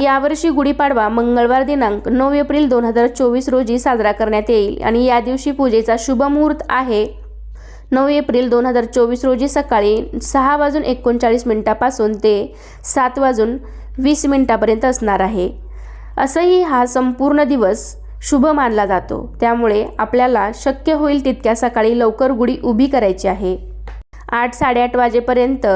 यावर्षी गुढीपाडवा मंगळवार दिनांक नऊ एप्रिल दोन हजार चोवीस रोजी साजरा करण्यात येईल आणि या दिवशी पूजेचा शुभ मुहूर्त आहे. नऊ एप्रिल दोन हजार चोवीस रोजी सकाळी सहा वाजून एकोणचाळीस मिनिटापासून ते सात वाजून वीस मिनिटापर्यंत असणार आहे. असंही हा संपूर्ण दिवस शुभ मानला जातो. त्यामुळे आपल्याला शक्य होईल तितक्या सकाळी लवकर गुढी उभी करायची आहे. आठ साडेआठ वाजेपर्यंत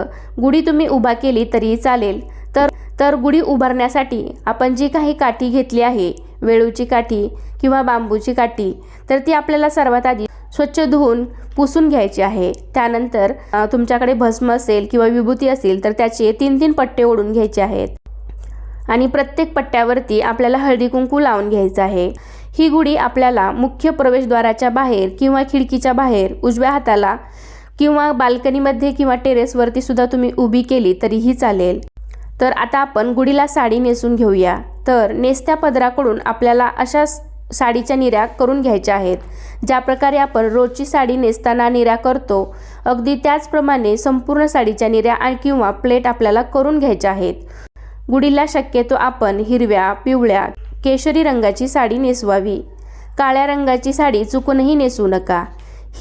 गुढी तुम्ही उभा केली तरीही चालेल. तर तर गुढी उभारण्यासाठी आपण जी काही काठी घेतली आहे वेळूची काठी किंवा बांबूची काठी तर ती आपल्याला सर्वात आधी स्वच्छ धुवून पुसून घ्यायची आहे. त्यानंतर तुमच्याकडे भस्म असेल किंवा विभूती असेल तर त्याचे तीन तीन पट्टे ओढून घ्यायचे आहेत. आणि प्रत्येक पट्ट्यावरती आपल्याला हळदी कुंकू लावून घ्यायचं आहे. ही गुढी आपल्याला मुख्य प्रवेशद्वाराच्या बाहेर किंवा खिडकीच्या बाहेर उजव्या हाताला किंवा बाल्कनीमध्ये किंवा टेरेसवरती सुद्धा तुम्ही उभी केली तरीही चालेल. तर आता आपण गुढीला साडी नेसून घेऊया. तर नेसत्या पदराकडून आपल्याला अशा साडीच्या निऱ्या करून घ्यायच्या आहेत. ज्या प्रकारे आपण रोजची साडी नेसताना निऱ्या करतो अगदी त्याचप्रमाणे संपूर्ण साडीच्या निऱ्या किंवा प्लेट आपल्याला करून घ्यायच्या आहेत. गुढीला शक्यतो आपण हिरव्या पिवळ्या केशरी रंगाची साडी नेसवावी. काळ्या रंगाची साडी चुकूनही नेसू नका.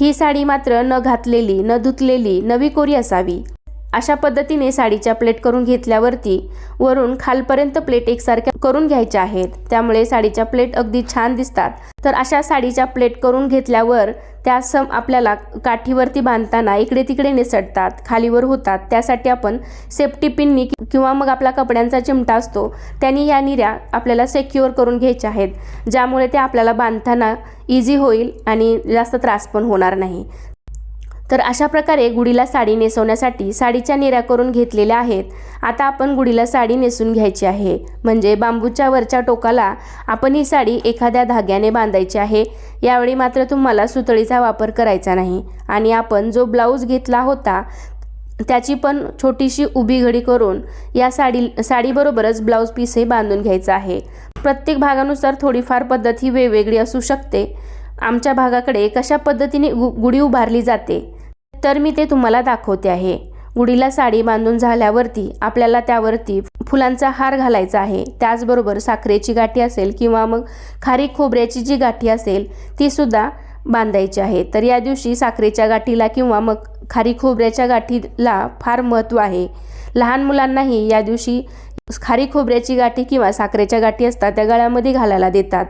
ही साडी मात्र न घातलेली न धुतलेली नवी कोरी असावी. अशा पद्धतीने साडीच्या प्लेट करून घेतल्यावरती वरून खालपर्यंत प्लेट एकसारख्या करून घ्यायच्या आहेत. त्यामुळे साडीच्या प्लेट अगदी छान दिसतात. तर अशा साडीच्या प्लेट करून घेतल्यावर त्या सम आपल्याला काठीवरती बांधताना इकडे तिकडे निसटतात खालीवर होतात. त्यासाठी आपण सेफ्टी पिननी किंवा मग आपला कपड्यांचा चिमटा असतो त्यांनी या निऱ्या आपल्याला सेक्युअर करून घ्यायच्या आहेत. ज्यामुळे त्या आपल्याला बांधताना इझी होईल आणि जास्त त्रास पण होणार नाही. तर अशा प्रकारे गुढीला साडी नेसवण्यासाठी साडीच्या निऱ्या करून घेतलेल्या आहेत. आता आपण गुढीला साडी नेसून घ्यायची आहे. म्हणजे बांबूच्या वरच्या टोकाला आपण ही साडी एखाद्या धाग्याने बांधायची आहे. यावेळी मात्र तुम्हाला सुतळीचा वापर करायचा नाही. आणि आपण जो ब्लाऊज घेतला होता त्याची पण छोटीशी उभी घडी करून या साडी साडीबरोबरच ब्लाऊज पीसही बांधून घ्यायचा आहे. प्रत्येक भागानुसार थोडीफार पद्धत ही वेगवेगळी असू शकते. आमच्या भागाकडे कशा पद्धतीने गु गुढी उभारली जाते? तर मी ते तुम्हाला दाखवते आहे. गुढीला साडी बांधून झाल्यावरती आपल्याला त्यावरती फुलांचा हार घालायचा आहे. त्याचबरोबर साखरेची गाठी असेल किंवा मग खारी खोबऱ्याची जी गाठी असेल ती सुद्धा बांधायची आहे. तर या दिवशी साखरेच्या गाठीला किंवा मग खारी खोबऱ्याच्या गाठीला फार महत्त्व आहे. लहान मुलांनाही या दिवशी खारी खोबऱ्याची गाठी किंवा साखरेच्या गाठी असतात त्या गळ्यामध्ये घालायला देतात.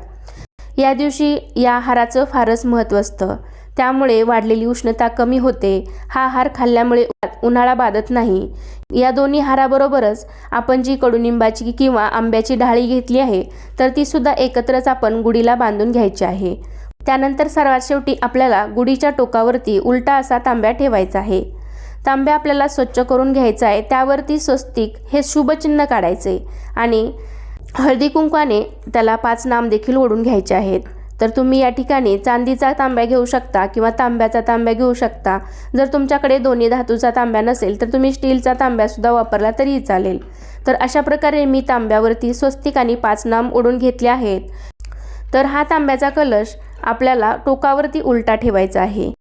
या दिवशी या हाराचं फारच महत्त्व असतं. त्यामुळे वाढलेली उष्णता कमी होते. हा हार खाल्ल्यामुळे उन्हाळा बाधत नाही. या दोन्ही हाराबरोबरच आपण जी कडुनिंबाची किंवा आंब्याची डाळी घेतली आहे तर ती सुद्धा एकत्रच आपण गुढीला बांधून घ्यायची आहे. त्यानंतर सर्वात शेवटी आपल्याला गुढीच्या टोकावरती उलटा असा तांब्या ठेवायचा आहे. तांब्या आपल्याला स्वच्छ करून घ्यायचा आहे त्यावरती स्वस्तिक हे शुभचिन्ह काढायचे आणि हळदी कुंकवाने त्याला पाच नाम देखील ओढून घ्यायचे आहेत. तर तुम्ही या ठिकाणी चांदीचा तांब्या घेऊ शकता किंवा तांब्याचा तांब्या घेऊ शकता. जर तुमच्याकडे दोन्ही धातूचा तांब्या नसेल तर तुम्ही स्टीलचा तांब्यासुद्धा वापरला तरीही चालेल. तर अशा प्रकारे मी तांब्यावरती स्वस्तिक आणि पाच नाम ओढून घेतले आहेत. तर हा तांब्याचा कलश आपल्याला टोकावरती उलटा ठेवायचा आहे.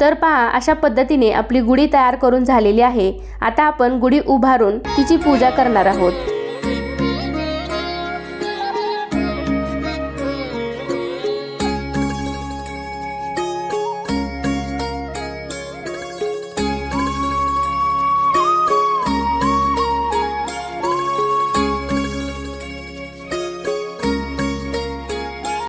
तर पहा अशा पद्धतीने आपली गुढी तयार करून झालेली आहे. आता आपण गुढी उभारून तिची पूजा करणार आहोत.